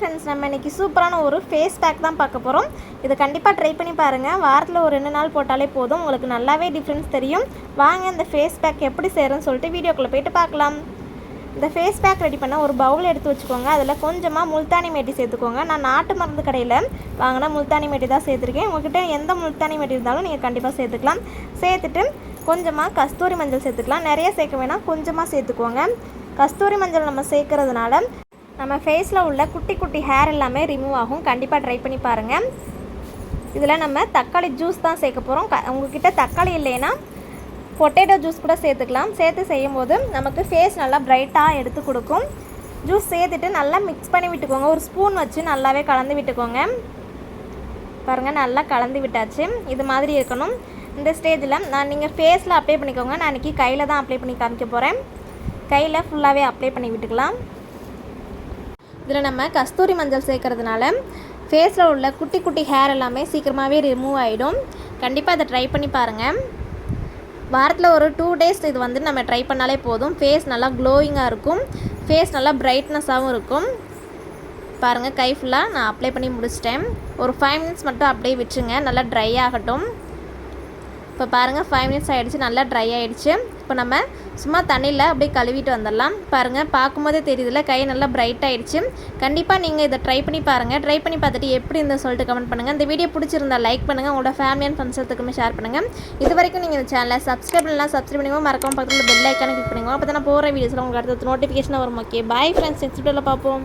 Friends நம்ம இன்றைக்கி சூப்பரான ஒரு ஃபேஸ் பேக் தான் பார்க்க போகிறோம் இது கண்டிப்பாக ட்ரை பண்ணி பாருங்கள் வாரத்தில் ஒரு ரெண்டு நாள் போட்டாலே போதும். உங்களுக்கு நல்லாவே டிஃப்ரென்ஸ் தெரியும். வாங்க இந்த ஃபேஸ் பேக் எப்படி செய்கிறேன்னு சொல்லிட்டு வீடியோக்குள்ளே போயிட்டு பார்க்கலாம். இந்த ஃபேஸ் பேக் ரெடி பண்ண ஒரு பவுல் எடுத்து வச்சுக்கோங்க. அதில் கொஞ்சமாக முல்தானி மேட்டி சேர்த்துக்கோங்க. நான் நாட்டு மருந்து கடையில் வாங்கினா முல்தானி மேட்டி தான் சேர்த்துருக்கேன். உங்ககிட்ட எந்த முல்தானி மேட்டி இருந்தாலும் நீங்கள் கண்டிப்பாக சேர்த்துக்கலாம். சேர்த்துட்டு கொஞ்சமாக கஸ்தூரி மஞ்சள் சேர்த்துக்கலாம். நிறைய சேர்க்க வேணாம். கொஞ்சமாக சேர்த்துக்கோங்க. கஸ்தூரி மஞ்சள் நம்ம சேர்க்கறதுனால நம்ம ஃபேஸில் உள்ள குட்டி குட்டி ஹேர் எல்லாமே ரிமூவ் ஆகும். கண்டிப்பாக ட்ரை பண்ணி பாருங்கள் இதில் நம்ம தக்காளி ஜூஸ் தான் சேர்க்க போகிறோம் க உங்ககிட்ட தக்காளி இல்லைன்னா பொட்டேட்டோ ஜூஸ் கூட சேர்த்துக்கலாம். சேர்த்து செய்யும்போது நமக்கு ஃபேஸ் நல்லா பிரைட்டாக எடுத்து கொடுக்கும். ஜூஸ் சேர்த்துட்டு நல்லா மிக்ஸ் பண்ணி விட்டுக்கோங்க. ஒரு ஸ்பூன் வச்சு நல்லாவே கலந்து விட்டுக்கோங்க. பாருங்கள் நல்லா கலந்து விட்டாச்சு. இது மாதிரி இருக்கணும். இந்த ஸ்டேஜில் நான் நீங்கள் ஃபேஸில் அப்ளை பண்ணிக்கோங்க. நான் இன்றைக்கி கையில் தான் அப்ளை பண்ணி காமிக்க போகிறேன் கையில் ஃபுல்லாகவே அப்ளை பண்ணி விட்டுக்கலாம். இதில் நம்ம கஸ்தூரி மஞ்சள் சேர்க்கறதுனால ஃபேஸில் உள்ள குட்டி குட்டி ஹேர் எல்லாமே சீக்கிரமாகவே ரிமூவ் ஆகிடும் கண்டிப்பாக அதை ட்ரை பண்ணி பாருங்கள் வாரத்தில் ஒரு டூ டேஸ் இது வந்து நம்ம ட்ரை பண்ணாலே போதும். ஃபேஸ் நல்லா க்ளோயிங்காக இருக்கும். ஃபேஸ் நல்லா பிரைட்னஸாகவும் இருக்கும். பாருங்கள் கை ஃபுல்லாக நான் அப்ளை பண்ணி முடிச்சிட்டேன். ஒரு ஃபைவ் மினிட்ஸ் மட்டும் அப்படியே விட்டுருங்க. நல்லா ட்ரை ஆகட்டும். இப்போ பாருங்கள் ஃபைவ் மினிட்ஸ் ஆகிடுச்சு நல்லா ட்ரை ஆகிடுச்சு இப்போ நம்ம சும்மா தண்ணியில் அப்படியே கழுவிட்டு வந்துடலாம். பாருங்கள் பார்க்கும்போதே தெரியுதுல கை நல்லா பிரைட் ஆகிடுச்சு கண்டிப்பாக நீங்கள் இதை ட்ரை பண்ணி பாருங்கள் ட்ரை பண்ணி பார்த்துட்டு எப்படி இருந்தால் சொல்லிட்டு கமெண்ட் பண்ணுங்கள் இந்த வீடியோ பிடிச்சிருந்தா லைக் பண்ணுங்கள் உங்களோட ஃபேமிலி அண்ட் ஃப்ரெண்ட்ஸுக்குமே ஷேர் பண்ணுங்கள் இது வரைக்கும் நீங்கள் இந்த சேனலை சப்ஸ்கிரைப் பண்ணலாம் சப்ஸ்கிரைப் பண்ணுங்க மறக்காம பக்கத்தில் பெல் ஐக்கான கிளிக் பண்ணுங்க அப்போ தான் போகிற வீடியோஸில் உங்களுக்கு அடுத்த நோட்டிஃபிகேஷன் வரும் ஓகே பாய் ஃப்ரெண்ட்ஸ் நெக்ஸ்ட் வீடியோவில் பார்ப்போம்.